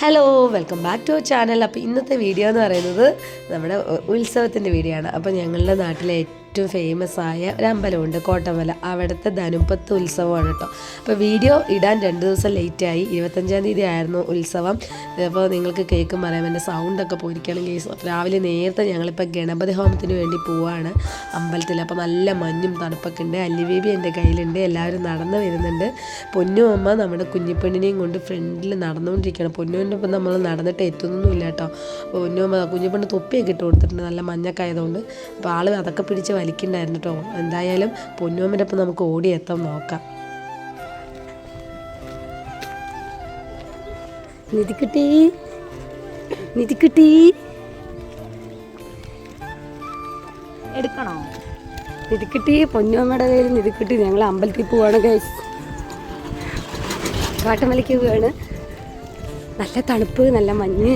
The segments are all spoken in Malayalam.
Hello welcome back to channel അപ്പോൾ ഇന്നത്തെ വീഡിയോ എന്ന് പറയുന്നത് നമ്മുടെ ഉത്സവത്തിന്റെ വീഡിയോ ആണ്. അപ്പോൾ ഞങ്ങളുടെ നാട്ടിലെ ഏറ്റവും ഫേമസ് ആയ ഒരു അമ്പലമുണ്ട് കോട്ടമല. അവിടുത്തെ ധനുപ്പത്ത് ഉത്സവമാണ് കേട്ടോ അപ്പോൾ വീഡിയോ ഇടാൻ രണ്ട് ദിവസം ലേറ്റായി ഇരുപത്തഞ്ചാം തീയതി ആയിരുന്നു ഉത്സവം. അപ്പോൾ നിങ്ങൾക്ക് കേൾക്കും പറയാം. എന്റെ സൗണ്ടൊക്കെ പോയിരിക്കുകയാണെങ്കിൽ രാവിലെ നേരത്തെ ഞങ്ങളിപ്പോൾ ഗണപതി ഹോമത്തിന് വേണ്ടി പോവാണ് അമ്പലത്തിൽ. അപ്പോൾ നല്ല മഞ്ഞും തണുപ്പൊക്കെ ഉണ്ട്. അല്ലിബേബി എന്റെ കയ്യിലുണ്ട്. എല്ലാവരും നടന്നു വരുന്നുണ്ട്. പൊന്നു അമ്മ നമ്മുടെ കുഞ്ഞിപ്പെണ്ണിനെയും കൊണ്ട് ഫ്രണ്ടിൽ നടന്നുകൊണ്ടിരിക്കുകയാണ്. പൊന്നുവിന്റെ ഒപ്പം നമ്മൾ നടന്നിട്ട് എത്തുന്നൊന്നുമില്ല കേട്ടോ പൊന്നു അമ്മ കുഞ്ഞിപ്പെണ്ണ് തൊപ്പിയൊക്കെ ഇട്ട് കൊടുത്തിട്ടുണ്ട്. നല്ല മഞ്ഞൊക്കെ ആയതുകൊണ്ട്. അപ്പോൾ ആൾ അതൊക്കെ പിടിച്ച് വലിക്കണ്ടായിരുന്നു കേട്ടോ എന്തായാലും പൊന്നുമ്മന്റെ ഒപ്പം നമുക്ക് ഓടിയെത്താൻ നോക്കാം. നിധിക്കുട്ടി. നിധിക്കുട്ടി. എടുക്കണോ? നിധിക്കുട്ടി പൊന്നുമ്മയുടെ കയ്യിൽ നിധിക്കുട്ടി. ഞങ്ങൾ അമ്പലത്തിൽ പോവാണ് ഗൈസ് കാട്ടുമലയ്ക്ക് പോവാണ്. നല്ല തണുപ്പ് നല്ല മഞ്ഞ്.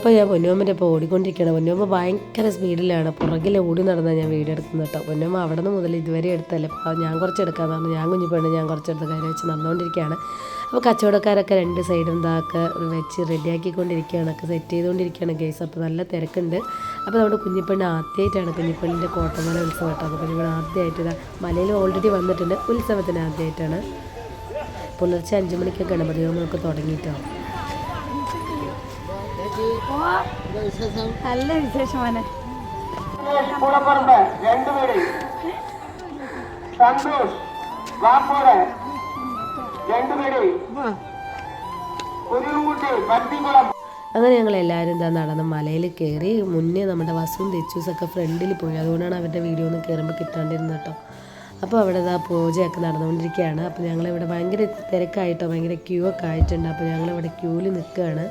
അപ്പോൾ ഞാൻ പൊന്നുമ്മന്റെ ഇപ്പോൾ ഓടിക്കൊണ്ടിരിക്കുകയാണ്. പൊന്നുമ്മ ഭയങ്കര സ്പീഡിലാണ്. പുറകിൽ ഓടി നടന്നാൽ ഞാൻ വീഡിയോ എടുക്കുന്നത് കേട്ടോ. പൊന്നുമ്മ അവിടെ നിന്ന് മുതൽ ഇതുവരെ എടുത്തല്ല അപ്പോൾ ഞാൻ കുറച്ച് എടുക്കാമെന്ന് പറഞ്ഞു ഞാൻ കുഞ്ഞു പെണ്ണ് ഞാൻ കുറച്ചെടുത്ത് കാര്യം വെച്ച് നടന്നുകൊണ്ടിരിക്കുകയാണ്. അപ്പോൾ കച്ചവടക്കാരൊക്കെ രണ്ട് സൈഡും ഇതാക്കെ വെച്ച് റെഡിയാക്കിക്കൊണ്ടിരിക്കുകയാണ്. ഒക്കെ സെറ്റ് ചെയ്തുകൊണ്ടിരിക്കുകയാണ്. ഗേസ് അപ്പോൾ നല്ല തിരക്കുണ്ട്. അപ്പോൾ നമ്മുടെ കുഞ്ഞിപ്പെണ്ണ് ആദ്യമായിട്ടാണ് കുഞ്ഞിപ്പണ്ണിന്റെ കോട്ടമല ഉത്സവം കേട്ടോ. അപ്പോൾ കുഞ്ഞിപ്പെണ്ണ് ആദ്യമായിട്ട് ഇതാ മലയിൽ ഓൾറെഡി വന്നിട്ടുണ്ട് ഉത്സവത്തിന് ആദ്യമായിട്ടാണ്. പുലർച്ചെ അഞ്ച് മണിക്ക് ഗണപതി ഹോമമൊക്കെ തുടങ്ങിയിട്ടാണ് നല്ല വിശേഷമാണ് കൂടപ്പറമ്പ് രണ്ടുപേര് സന്തോഷ് വാപ്പൂര് രണ്ടുപേര് കുരുകുട്ടി പത്തിക്കുളം അങ്ങനെ ഞങ്ങൾ എല്ലാവരും എന്താ നടന്ന് മലയിൽ കയറി മുന്നേ നമ്മുടെ വസുവും തെച്ചൂസൊക്കെ ഫ്രണ്ടിൽ പോയി. അതുകൊണ്ടാണ് അവരുടെ വീഡിയോ ഒന്ന് കയറുമ്പോൾ കിട്ടാണ്ടിരുന്നത് കേട്ടോ. അപ്പോൾ അവിടെ ഇതാ പൂജയൊക്കെ നടന്നുകൊണ്ടിരിക്കുകയാണ്. അപ്പോൾ ഞങ്ങളിവിടെ ഭയങ്കര തിരക്കായിട്ടോ ഭയങ്കര ക്യൂ ഒക്കെ ആയിട്ടുണ്ട്. അപ്പോൾ ഞങ്ങളിവിടെ ക്യൂവിൽ നിൽക്കുകയാണ്.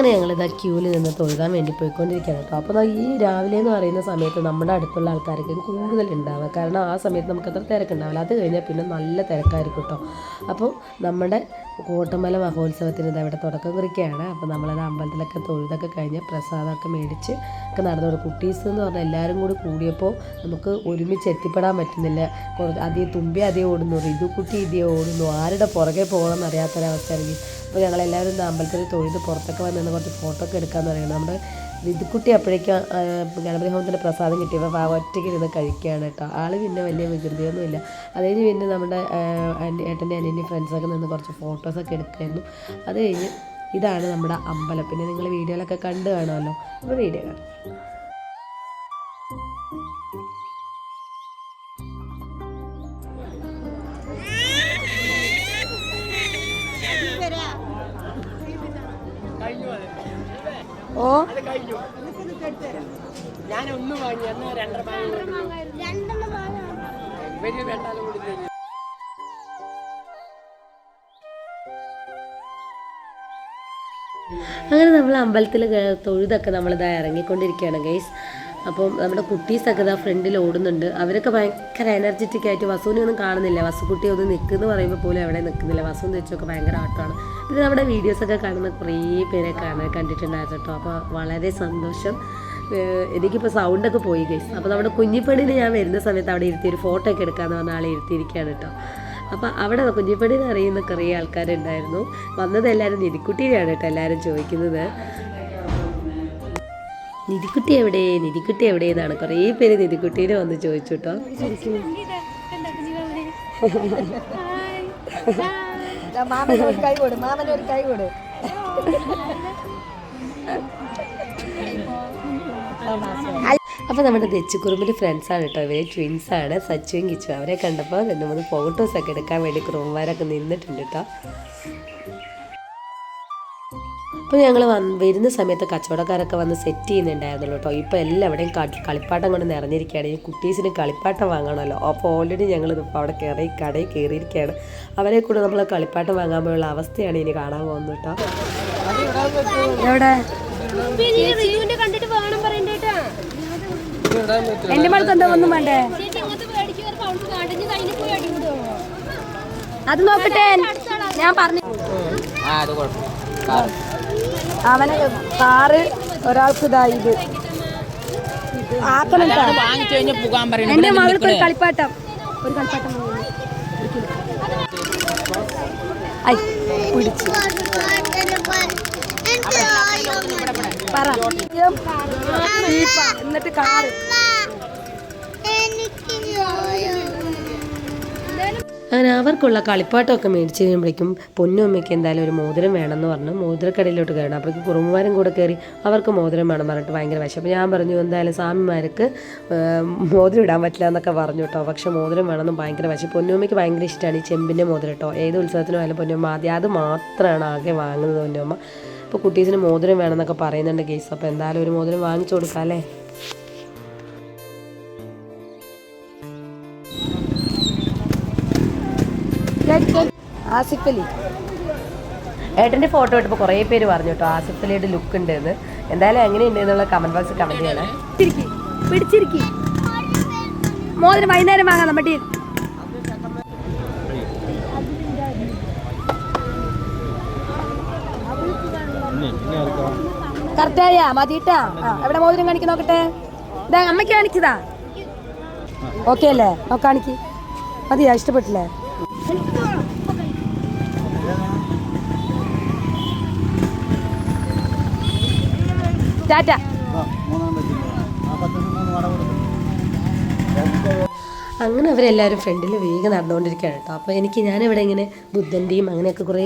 അങ്ങനെ ഞങ്ങൾ ഇതാ ക്യൂവിൽ നിന്ന് തൊഴുതാൻ വേണ്ടി പോയിക്കൊണ്ടിരിക്കുകയാണ്. കേട്ടോ അപ്പോൾ ഈ രാവിലെ എന്ന് പറയുന്ന സമയത്ത് നമ്മുടെ അടുത്തുള്ള ആൾക്കാരൊക്കെ കൂടുതൽ ഉണ്ടാവുക കാരണം ആ സമയത്ത് നമുക്ക് അത്ര തിരക്കുണ്ടാവില്ല അത് കഴിഞ്ഞാൽ പിന്നെ നല്ല തിരക്കായിരിക്കും കേട്ടോ അപ്പോൾ നമ്മുടെ കോട്ടമല മഹോത്സവത്തിന് ഇത് അവിടെ തുടക്കം കുറിക്കുകയാണ്. അപ്പോൾ നമ്മളത് അമ്പലത്തിലൊക്കെ തൊഴുതൊക്കെ കഴിഞ്ഞ് പ്രസാദമൊക്കെ മേടിച്ച് ഒക്കെ നടന്നു കുട്ടീസ് എന്ന് പറഞ്ഞാൽ എല്ലാവരും കൂടി കൂടിയപ്പോൾ നമുക്ക് ഒരുമിച്ച് എത്തിപ്പെടാൻ പറ്റുന്നില്ല. അധികം തുമ്പി അതേ ഓടുന്നു റിതു കുട്ടി ഇതേ ഓടുന്നു ആരുടെ പുറകെ പോകണമെന്ന് അറിയാത്തൊരവസ്ഥയാണെങ്കിൽ അപ്പോൾ ഞങ്ങളെല്ലാവരും ഇന്ന് അമ്പലത്തിൽ തൊഴുത് പുറത്തൊക്കെ വന്നിരുന്ന് കുറച്ച് ഫോട്ടോ ഒക്കെ എടുക്കാമെന്ന് പറയുന്നത് നമ്മുടെ വിധുക്കുട്ടി അപ്പോഴേക്കും ഗണപതി ഹോമത്തിന്റെ പ്രസാദം കിട്ടിയപ്പോൾ ആ ഒറ്റയ്ക്ക് ഇരുന്ന് കഴിക്കുകയാണ് കേട്ടോ. ആൾ പിന്നെ വലിയ വികൃതിയൊന്നുമില്ല. അത് കഴിഞ്ഞ് പിന്നെ നമ്മുടെ ഏട്ടന്റെ അനിയന്റെ ഫ്രണ്ട്സൊക്കെ നിന്ന് കുറച്ച് ഫോട്ടോസൊക്കെ എടുക്കായിരുന്നു അത് കഴിഞ്ഞ് ഇതാണ് നമ്മുടെ അമ്പലം. പിന്നെ നിങ്ങൾ വീഡിയോയിലൊക്കെ കണ്ടു കാണുമല്ലോ. അപ്പോൾ വീഡിയോ കാണാം. ഓ? വാങ്ങി അന്ന് രണ്ടര കൂടി അങ്ങനെ നമ്മൾ അമ്പലത്തിൽ തൊഴുതൊക്കെ നമ്മളിതാ ഇറങ്ങിക്കൊണ്ടിരിക്കുകയാണ് ഗൈസ് അപ്പം നമ്മുടെ കുട്ടീസൊക്കെ ഇതാ ഫ്രണ്ടിൽ ഓടുന്നുണ്ട്. അവരൊക്കെ ഭയങ്കര എനർജറ്റിക് ആയിട്ട് വസുവിനെ ഒന്നും കാണുന്നില്ല. വസുക്കുട്ടി ഒന്ന് നിൽക്കുന്നു പറയുമ്പോൾ പോലും അവിടെ നിൽക്കുന്നില്ല. വസു എന്ന് വെച്ചൊക്കെ ഭയങ്കര ആട്ടമാണ്. പിന്നെ നമ്മുടെ വീഡിയോസൊക്കെ കാണുന്ന കുറേ പേരെ കാണാൻ കണ്ടിട്ടുണ്ടായിരുന്നു കേട്ടോ. അപ്പോൾ വളരെ സന്തോഷം. എനിക്കിപ്പോൾ സൗണ്ടൊക്കെ പോയി ഗൈസ് അപ്പോൾ നമ്മുടെ കുഞ്ഞിപ്പെണ്ണിനെ ഞാൻ വരുന്ന സമയത്ത് അവിടെ ഇരുത്തി ഒരു ഫോട്ടോ ഒക്കെ എടുക്കാമെന്ന് പറഞ്ഞ ആളെ ഇരുത്തിയിരിക്കുകയാണ് കേട്ടോ. അപ്പോൾ അവിടെ കുഞ്ഞിപ്പടിനെ അറിയുന്ന കുറേ ആൾക്കാരുണ്ടായിരുന്നു. വന്നത് എല്ലാവരും നിധിക്കുട്ടീനെയാണ് കേട്ടോ എല്ലാവരും ചോദിക്കുന്നത്. നിധിക്കുട്ടി എവിടെ? നിധിക്കുട്ടി എവിടെ എന്നാണ് കുറേ പേര് നിധിക്കുട്ടീനെ വന്ന് ചോദിച്ചു കേട്ടോ അപ്പോൾ നമ്മുടെ ദച്ചുകുറുമ്പിന്റെ ഫ്രണ്ട്സാണ് കേട്ടോ ഇവരെ ട്വിൻസാണ് സച്ചുവും കിച്ചു അവരെ കണ്ടപ്പോൾ രണ്ട് മൂന്ന് ഫോട്ടോസൊക്കെ എടുക്കാൻ വേണ്ടി കുറുമ്പന്മാരൊക്കെ നിന്നിട്ടുണ്ട് കേട്ടോ അപ്പോൾ ഞങ്ങൾ വന്ന് വരുന്ന സമയത്ത് കച്ചവടക്കാരൊക്കെ വന്ന് സെറ്റ് ചെയ്യുന്നുണ്ടായിരുന്നല്ലോ കേട്ടോ ഇപ്പോൾ എല്ലാവിടെയും കളി- കളിപ്പാട്ടം കൊണ്ട് നിറഞ്ഞിരിക്കുകയാണ്. ഈ കുട്ടീസിന് കളിപ്പാട്ടം വാങ്ങണമല്ലോ. അപ്പോൾ ഓൾറെഡി ഞങ്ങൾ ഇതിപ്പോൾ അവിടെ കയറി കടയിൽ കയറിയിരിക്കുകയാണ് അവരെ കൂടെ നമ്മൾ കളിപ്പാട്ടം വാങ്ങാൻ പോയുള്ള അവസ്ഥയാണ് ഇനി കാണാൻ പോകുന്നത് കേട്ടോ എവിടെ? എന്റെ എന്താ ഒന്നും വേണ്ടേ? അത് നോക്കട്ടെ. ഞാൻ പറഞ്ഞു അവന് കാറ് ഒരാൾക്ക് ഇതായി ഇത്. ആക്കണം എന്റെ മകൾക്ക് ഒരു കളിപ്പാട്ടം. ഒരു കളിപ്പാട്ടം. ഐ പിടിച്ചു. പറ. എന്നിട്ട് കാറ്. അങ്ങനെ അവർക്കുള്ള കളിപ്പാട്ടമൊക്കെ മേടിച്ച് കഴിയുമ്പോഴേക്കും പൊന്നും അമ്മയ്ക്ക് എന്തായാലും ഒരു മോതിരം വേണമെന്ന് പറഞ്ഞു. മോതിരക്കടയിലോട്ട് കയറണം. അപ്പോഴേക്കും കുറുമ്പുമാരും കൂടെ കയറി അവർക്ക് മോതിരം വേണം പറഞ്ഞിട്ട് ഭയങ്കര വിഷം അപ്പോൾ ഞാൻ പറഞ്ഞു എന്തായാലും സ്വാമിമാർക്ക് മോതിരം ഇടാൻ പറ്റില്ല എന്നൊക്കെ പറഞ്ഞു കേട്ടോ. പക്ഷേ മോതിരം വേണമെന്ന് ഭയങ്കര വിഷം പൊന്നുമ്മയ്ക്ക് ഭയങ്കര ഇഷ്ടമാണ് ഈ ചെമ്പിന്റെ മോതിരം കേട്ടോ. ഏത് ഉത്സവത്തിനും ആയാലും പൊന്നുമ്മ ആദ്യം അത് മാത്രമാണ് ആകെ വാങ്ങുന്നത് പൊന്നുമ്മ അപ്പോൾ കുട്ടീസിന് മോതിരം വേണമെന്നൊക്കെ പറയുന്നുണ്ട് കേസ്. അപ്പോൾ എന്തായാലും ഒരു മോതിരം വാങ്ങിച്ചു കൊടുക്കാം അല്ലേ? ആസിഫ് അലി. ഏട്ടന്റെ ഫോട്ടോ ഇട്ടപ്പോൾ കുറേ പേര് പറഞ്ഞു കേട്ടോ ആസിഫ് അലിയുടെ ലുക്ക് ഉണ്ട് എന്ന് എന്തായാലും എങ്ങനെയുണ്ട് എന്നുള്ള കമന്റ് ബോക്സ് കമന്റ് ചെയ്യണേ. പിടിച്ചിരിക്കി മോതിരം വൈകുന്നേരം വാങ്ങാം നമ്മുടെ കറക്റ്റായ മതിട്ടാ എവിടെ മോതിരം കാണിക്ക് നോക്കട്ടെ? ഇതാ അമ്മയ്ക്ക് കാണിച്ചതാ ഓക്കെ അല്ലേ? നോ കാണിക്ക്. മതിയാ ഇഷ്ടപ്പെട്ടില്ലേ? ടാറ്റ. അങ്ങനെ അവരെല്ലാവരും ഫ്രണ്ടിൽ വേഗം നടന്നുകൊണ്ടിരിക്കുകയാണ് കേട്ടോ. അപ്പോൾ എനിക്ക് ഞാനിവിടെ ഇങ്ങനെ ബുദ്ധന്റെയും അങ്ങനെയൊക്കെ കുറേ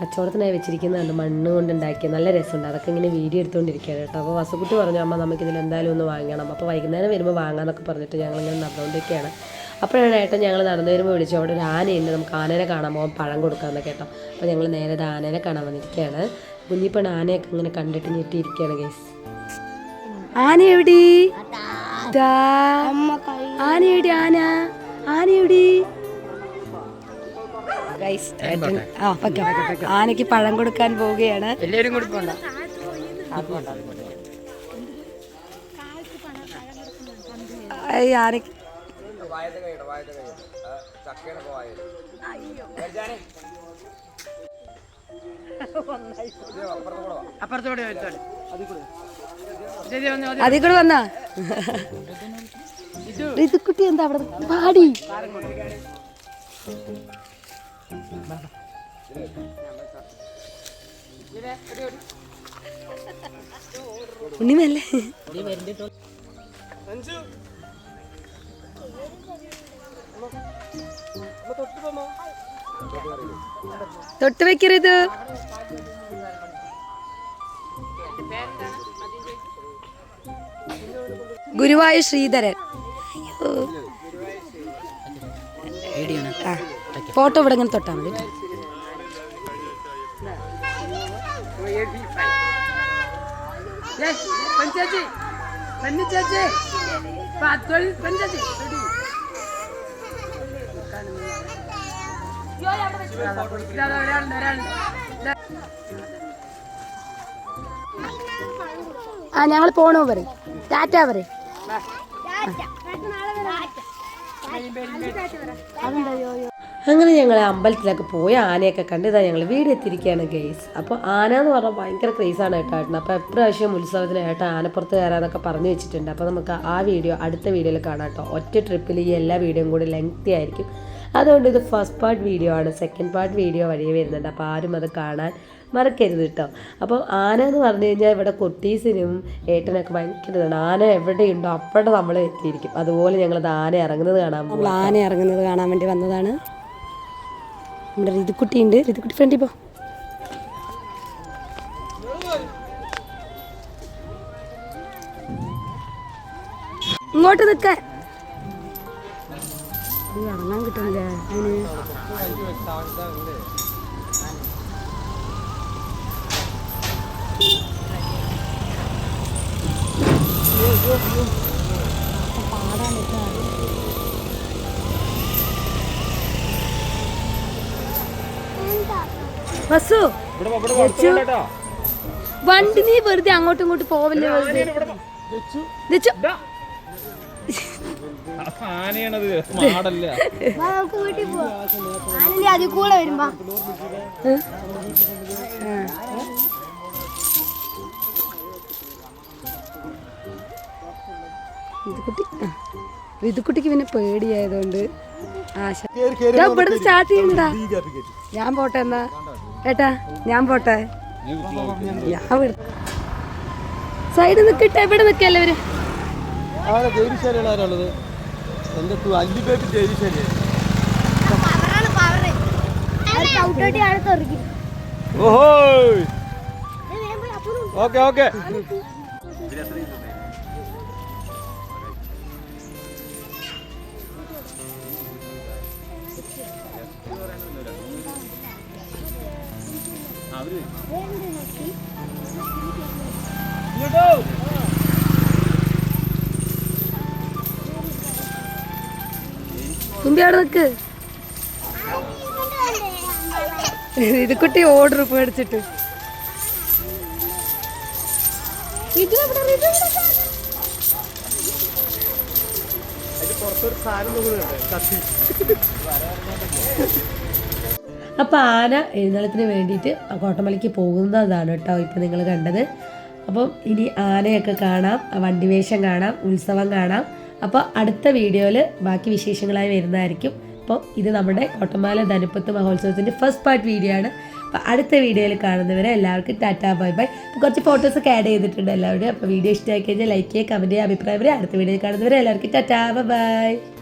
കച്ചവടത്തിനായി വെച്ചിരിക്കുന്നതാണ് മണ്ണ് കൊണ്ടുണ്ടാക്കിയ നല്ല രസമുണ്ട്. അതൊക്കെ ഇങ്ങനെ വീഡിയോ എടുത്തുകൊണ്ടിരിക്കുകയാണ് കേട്ടോ. അപ്പോൾ വസുക്കുട്ടി പറഞ്ഞു അമ്മ നമുക്കിതിൽ എന്തായാലും ഒന്ന് വാങ്ങണം അപ്പോൾ വൈകുന്നേരം വരുമ്പോൾ വാങ്ങാമെന്നൊക്കെ പറഞ്ഞിട്ട് ഞങ്ങളിങ്ങനെ നടന്നുകൊണ്ടിരിക്കുകയാണ്. അപ്പോഴാണ് ഏട്ടൻ ഞങ്ങൾ നടന്നു വരുമ്പോൾ വിളിച്ചു അവിടെ ഒരു ആനയുണ്ട് നമുക്ക് ആനേനെ കാണാൻ പോകാൻ പഴം കൊടുക്കാമെന്നൊക്കെ കേട്ടോ. അപ്പോൾ ഞങ്ങൾ നേരെ ആനേനെ കാണാൻ വന്നിരിക്കുകയാണ്. കുഞ്ഞിപ്പണ് ആനയൊക്കെ ഇങ്ങനെ കണ്ടിട്ട് ഞെട്ടിയിരിക്കുകയാണ് ഗൈസ് ആന എവിടെ. ആന എവിടെ ആന? ആന എവിടെ? ഗൈസ് ആ ആനയ്ക്ക് പഴം കൊടുക്കാൻ പോവുകയാണ്. എല്ലാവരും കൂടി പോണ്ട അപ്പുറത്തോടെ അതിൽ കൂടെ വന്നാ ഋതുക്കുട്ടി എന്താ അവിടെ? പാടി. ഉണ്ണിമല്ലേ? തൊട്ട് വെക്കരുത്. ഗുരുവായൂർ ശ്രീധരൻ. ഫോട്ടോ ഇവിടെ ഇങ്ങനെ തൊട്ടാൽ മതി. ട്ടോ. പഞ്ചാച്ചി പഞ്ചാച്ചി ആ ഞങ്ങൾ പോണോ പറയും. ടാറ്റ പറയും. അങ്ങനെ ഞങ്ങൾ അമ്പലത്തിലൊക്കെ പോയി ആനയൊക്കെ കണ്ട് ഇതാ ഞങ്ങൾ വീട് എത്തിയിരിക്കുകയാണ് ഗെയ്സ് അപ്പോൾ ആന എന്ന് പറഞ്ഞാൽ ഭയങ്കര ക്രേസാണ് കേട്ടോ ഏട്ടൻ അപ്പോൾ എപ്രാവശ്യം ഉത്സവത്തിന് ഏട്ടൻ ആനപ്പുറത്ത് കയറാന്നൊക്കെ പറഞ്ഞു വെച്ചിട്ടുണ്ട്. അപ്പോൾ നമുക്ക് ആ വീഡിയോ അടുത്ത വീഡിയോയിൽ കാണാം കേട്ടോ. ഒറ്റ ട്രിപ്പിൽ ഈ എല്ലാ വീഡിയോയും കൂടി ലെങ്തി ആയിരിക്കും. അതുകൊണ്ട് ഇത് ഫസ്റ്റ് പാർട്ട് വീഡിയോ ആണ്. സെക്കൻഡ് പാർട്ട് വീഡിയോ വഴി വരുന്നുണ്ട്. അപ്പോൾ ആരും അത് കാണാൻ മറക്കരുത് കേട്ടോ അപ്പോൾ ആന എന്ന് പറഞ്ഞു കഴിഞ്ഞാൽ ഇവിടെ കൊട്ടീസിനും ഏട്ടനൊക്കെ ഭയങ്കര ആന എവിടെയുണ്ടോ അപ്പോഴെ നമ്മൾ എത്തിയിരിക്കും. അതുപോലെ ഞങ്ങളത് ആന ഇറങ്ങുന്നത് കാണാൻ നമ്മൾ ആന ഇറങ്ങുന്നത് കാണാൻ വേണ്ടി വന്നതാണ്. നമ്മുടെ ഋതുക്കുട്ടി ഉണ്ട് ഋതുക്കുട്ടി ഫ്രണ്ട് പോ ഇങ്ങോട്ട് നിൽക്ക ഇറങ്ങാൻ കിട്ടുന്നില്ല? അതിന്? ബസ്സു ലച്ചു, വണ്ടി നീ വെറുതെ അങ്ങോട്ടും ഇങ്ങോട്ടും പോവല്ലേ വെറുതെ? ആനയാണത് മാടല്ല. നമുക്ക് വീട്ടിൽ പോവാം ആനന്റെ അതിൽ കൂടെ വരുമ്പോ. ഋതുക്കുട്ടി ആ. ഋതുക്കുട്ടിക്ക് പിന്നെ പേടിയായതുകൊണ്ട് ആശ ദാ ഇവിടുന്ന് സ്റ്റാർട്ട് ചെയ്യണടാ ഞാൻ പോട്ടെ എന്നാ. ഏട്ടാ ഞാൻ പോട്ടെ. ഞാൻ സൈഡ് നിൽക്കട്ടെ എവിടെ നിൽക്കല്ലേ അവർ എന്റെ പവറ് ചവിട്ടോട്ടി ആണ് തെറിക്കും. ഓഹോ! Okay okay. തുമ്പി അവിടെ നിൽക്ക് കുട്ടി ഓർഡർ പേടിച്ചിട്ട് അപ്പോൾ ആന എഴുന്നള്ളത്തിന് വേണ്ടിയിട്ട് കോട്ടമലയ്ക്ക് പോകുന്നതാണ് കേട്ടോ ഇപ്പോൾ നിങ്ങൾ കണ്ടത്. അപ്പം ഇനി ആനയൊക്കെ കാണാം വണ്ടിവേഷം കാണാം ഉത്സവം കാണാം. അപ്പോൾ അടുത്ത വീഡിയോയിൽ ബാക്കി വിശേഷങ്ങളായി വരുന്നതായിരിക്കും. അപ്പോൾ ഇത് നമ്മുടെ കോട്ടമാല ധനുപ്പത്ത് മഹോത്സവത്തിന്റെ ഫസ്റ്റ് പാർട്ട് വീഡിയോ ആണ്. അപ്പോൾ അടുത്ത വീഡിയോയിൽ കാണുന്നവരെ എല്ലാവർക്കും ടാറ്റാ ബൈ ബൈ. അപ്പോൾ കുറച്ച് ഫോട്ടോസൊക്കെ ആഡ് ചെയ്തിട്ടുണ്ട് എല്ലാവരും. അപ്പോൾ വീഡിയോ ഇഷ്ടമായി കഴിഞ്ഞാൽ ലൈക്ക് ചെയ്യുക കമന്റ് ചെയ്യുക അഭിപ്രായം അടുത്ത വീഡിയോയിൽ കാണുന്നവരെ എല്ലാവർക്കും ടാറ്റാ ബൈ ബൈ.